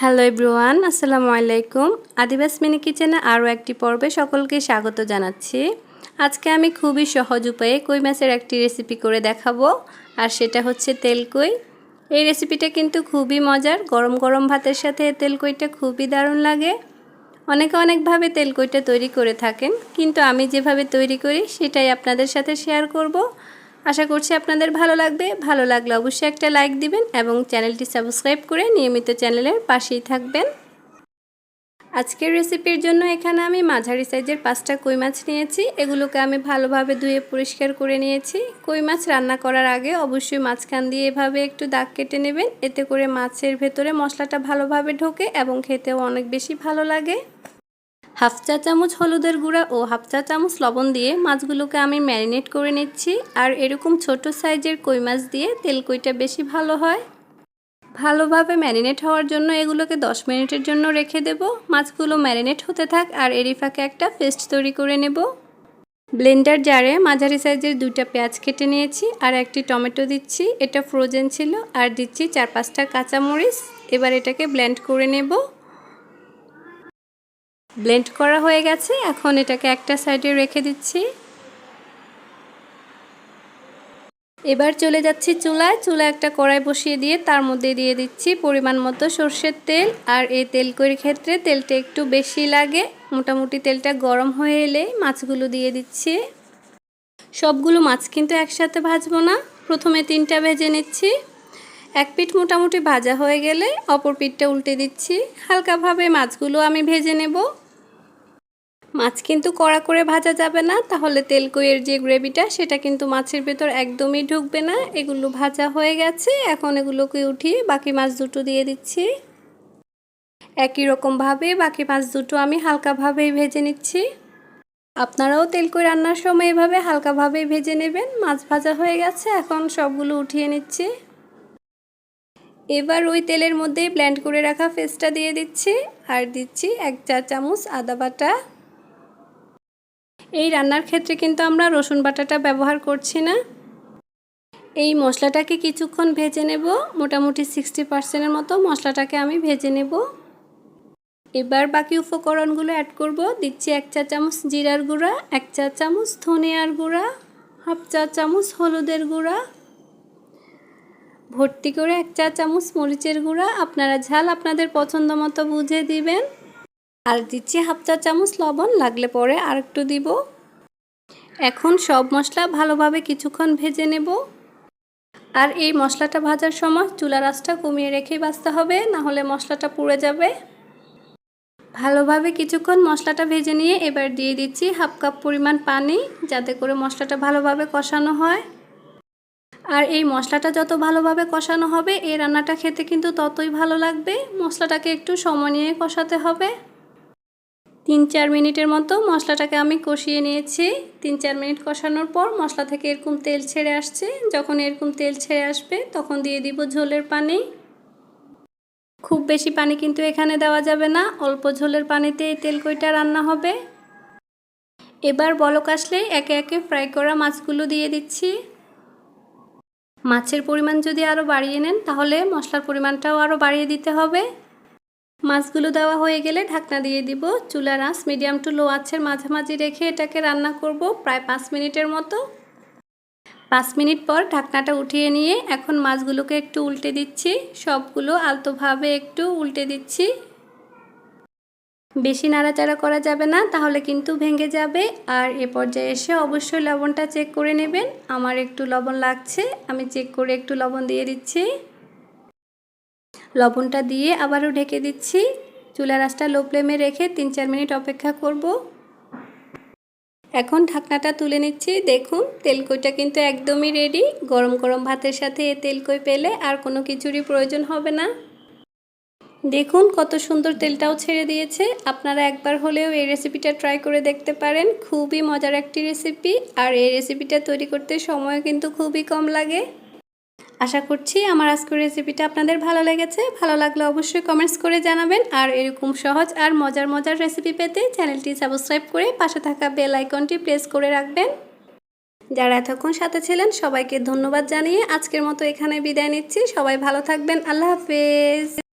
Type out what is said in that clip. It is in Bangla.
হ্যালো এভরিওয়ান আসসালামু আলাইকুম আদিবাস মিনি কিচেনে আরও একটি পর্বে সকলকে স্বাগত জানাচ্ছি। আজকে আমি খুবই সহজ উপায়ে কই মাছের একটি রেসিপি করে দেখাবো, আর সেটা হচ্ছে তেলকই এই রেসিপিটা কিন্তু খুবই মজার, গরম গরম ভাতের সাথে তেলকইটা খুবই দারুণ লাগে। অনেকে অনেকভাবে তেলকইটা তৈরি করে থাকেন, কিন্তু আমি যেভাবে তৈরি করি সেটাই আপনাদের সাথে শেয়ার করব। আশা করছি আপনাদের ভালো লাগবে। ভালো লাগলে অবশ্যই একটা লাইক দিবেন এবং চ্যানেলটি সাবস্ক্রাইব করে নিয়মিত চ্যানেলের পাশেই থাকবেন। আজকের রেসিপির জন্য এখানে আমি মাঝারি সাইজের পাঁচটা কই মাছ নিয়েছি। এগুলোকে আমি ভালোভাবে ধুয়ে পরিষ্কার করে নিয়েছি। কই মাছ রান্না করার আগে অবশ্যই মাঝখান দিয়ে এভাবে একটু দাগ কেটে নেবেন। এতে করে মাছের ভেতরে মশলাটা ভালোভাবে ঢোকে এবং খেতেও অনেক বেশি ভালো লাগে। হাফ চা চামচ হলুদের গুঁড়া ও হাফ চা চামচ লবণ দিয়ে মাছগুলোকে আমি ম্যারিনেট করে নিচ্ছি। আর এরকম ছোট সাইজের কই মাছ দিয়ে তেল কইটা বেশি ভালো হয়। ভালোভাবে ম্যারিনেট হওয়ার জন্য এগুলোকে 10 মিনিটের জন্য রেখে দেব। মাছগুলো ম্যারিনেট হতে থাক আর এরই ফাঁকে একটা পেস্ট তৈরি করে নেব। ব্লেন্ডার জারে মাঝারি সাইজের দুইটা পেঁয়াজ কেটে নিয়েছি আর একটি টমেটো দিচ্ছি। এটা ফ্রোজেন ছিল। আর দিচ্ছি চার পাঁচটা কাঁচামরিচ। এবার এটাকে ব্লেন্ড করে নেব। ব্লেন্ড করা হয়ে গেছে। এখন এটাকে একটা সাইডে রেখে দিচ্ছি। এবার চলে যাচ্ছি চুলায়। চুলা একটা কড়াই বসিয়ে দিয়ে তার মধ্যে দিয়ে দিচ্ছি পরিমাণ মতো সর্ষের তেল। আর এই তেল করির ক্ষেত্রে তেলটা একটু বেশি লাগে। মোটামুটি তেলটা গরম হয়ে এলে মাছগুলো দিয়ে দিচ্ছি। সবগুলো মাছ কিন্তু একসাথে ভাজবো না। প্রথমে তিনটা ভেজে নিচ্ছি। এক পিঠ মোটামুটি ভাজা হয়ে গেলে অপর পিঠটা উল্টে দিচ্ছি। হালকাভাবে মাছগুলো আমি ভেজে নেব। মাছ কিন্তু কড়া করে ভাজা যাবে না, তাহলে তেলকইয়ের যে গ্রেভিটা সেটা কিন্তু মাছের ভেতর একদমই ঢুকবে না। এগুলো ভাজা হয়ে গেছে, এখন এগুলোকে উঠিয়ে বাকি মাছ দুটো দিয়ে দিচ্ছি। একই রকমভাবে বাকি মাছ দুটো আমি হালকাভাবেই ভেজে নিচ্ছি। আপনারাও তেলকই রান্নার সময় এভাবে হালকাভাবেই ভেজে নেবেন। মাছ ভাজা হয়ে গেছে, এখন সবগুলো উঠিয়ে নিচ্ছি। এবার ওই তেলের মধ্যেই ব্ল্যান্ড করে রাখা ফেসটা দিয়ে দিচ্ছি। আর দিচ্ছি এক চা চামচ আদা বাটা। এই রান্নার ক্ষেত্রে কিন্তু আমরা রসুন বাটাটা ব্যবহার করছি না। এই মশলাটাকে কিছুক্ষণ ভেজে নেব, মোটামুটি সিক্সটি পার্সেন্টের মতো মশলাটাকে আমি ভেজে নেব। এবার বাকি উপকরণগুলো অ্যাড করব, দিচ্ছি এক চা চামচ জিরার গুঁড়া, এক চা চামচ ধনিয়ার গুঁড়া, হাফ চা চামচ হলুদের গুঁড়া। ভর্তি করে এক চা চামচ মরিচের গুঁড়া, আপনারা ঝাল আপনাদের পছন্দ মতো বুঝে দিবেন। আর দিচ্ছি হাফ চা চামচ লবণ, লাগলে পরে আর একটু দিব। এখন সব মশলা ভালোভাবে কিছুক্ষণ ভেজে নেব। আর এই মশলাটা ভাজার সময় চুলা রাসটা কমিয়ে রেখেই বাঁচতে হবে, না হলে মশলাটা পুড়ে যাবে। ভালোভাবে কিছুক্ষণ মশলাটা ভেজে নিয়ে এবার দিয়ে দিচ্ছি হাফ কাপ পরিমাণ পানি, যাতে করে মশলাটা ভালোভাবে কষানো হয়। আর এই মশলাটা যত ভালোভাবে কষানো হবে, এই রান্নাটা খেতে কিন্তু ততই ভালো লাগবে। মশলাটাকে একটু সময় নিয়ে কষাতে হবে। তিন চার মিনিটের মতো মশলাটাকে আমি কষিয়ে নিয়েছি। তিন চার মিনিট কষানোর পর মশলা থেকে এরকম তেল ছেড়ে আসছে। যখন এরকম তেল ছেড়ে আসবে, তখন দিয়ে দিব ঝোলের পানি। খুব বেশি পানি কিন্তু এখানে দেওয়া যাবে না। অল্প ঝোলের পানিতে এই তেল কইটা রান্না হবে। এবার বলক আসলে একে একে ফ্রাই করা মাছগুলো দিয়ে দিচ্ছি। মাছের পরিমাণ যদি আরও বাড়িয়ে নেন, তাহলে মশলার পরিমাণটাও আরও বাড়িয়ে দিতে হবে। মাছগুলো দেওয়া হয়ে গেলে ঢাকনা দিয়ে দিব। চুলার আঁচ মিডিয়াম টু লো আঁচের মাঝামাঝি রেখে এটাকে রান্না করব প্রায় পাঁচ মিনিটের মতো। পাঁচ মিনিট পর ঢাকনাটা উঠিয়ে নিয়ে এখন মাছগুলোকে একটু উল্টে দিচ্ছি। সবগুলো আলতোভাবে একটু উল্টে দিচ্ছি। বেশি নাড়াচাড়া করা যাবে না, তাহলে কিন্তু ভেঙে যাবে। আর এ পর্যায়ে এসে অবশ্যই লবণটা চেক করে নেবেন। আমার একটু লবণ লাগছে, আমি চেক করে একটু লবণ দিয়ে দিচ্ছি। লবণটা দিয়ে আবারও ঢেকে দিচ্ছি। চুলা রাসটা লো ফ্লেমে রেখে তিন চার মিনিট অপেক্ষা করব। এখন ঢাকনাটা তুলে নিচ্ছি। দেখুন, তেলকইটা কিন্তু একদমই রেডি গরম গরম ভাতের সাথে এ তেলকই পেলে আর কোনো কিছুরই প্রয়োজন হবে না। দেখুন, কত সুন্দর তেলটাও ছেড়ে দিয়েছে। আপনারা একবার হলেও এই রেসিপিটা ট্রাই করে দেখতে পারেন। খুবই মজার একটি রেসিপি আর এই রেসিপিটা তৈরি করতে সময় কিন্তু খুবই কম লাগে। আশা করছি আমার আজকের রেসিপিটা আপনাদের ভালো লেগেছে। ভালো লাগলে অবশ্যই কমেন্টস করে জানাবেন। আর এরকম সহজ আর মজার মজার রেসিপি পেতে চ্যানেলটি সাবস্ক্রাইব করে পাশে থাকা বেল আইকনটি প্রেস করে রাখবেন। যারা এতক্ষণ সাথে ছিলেন, সবাইকে ধন্যবাদ জানিয়ে আজকের মতো এখানে বিদায় নিচ্ছি। সবাই ভালো থাকবেন। আল্লাহ হাফেজ।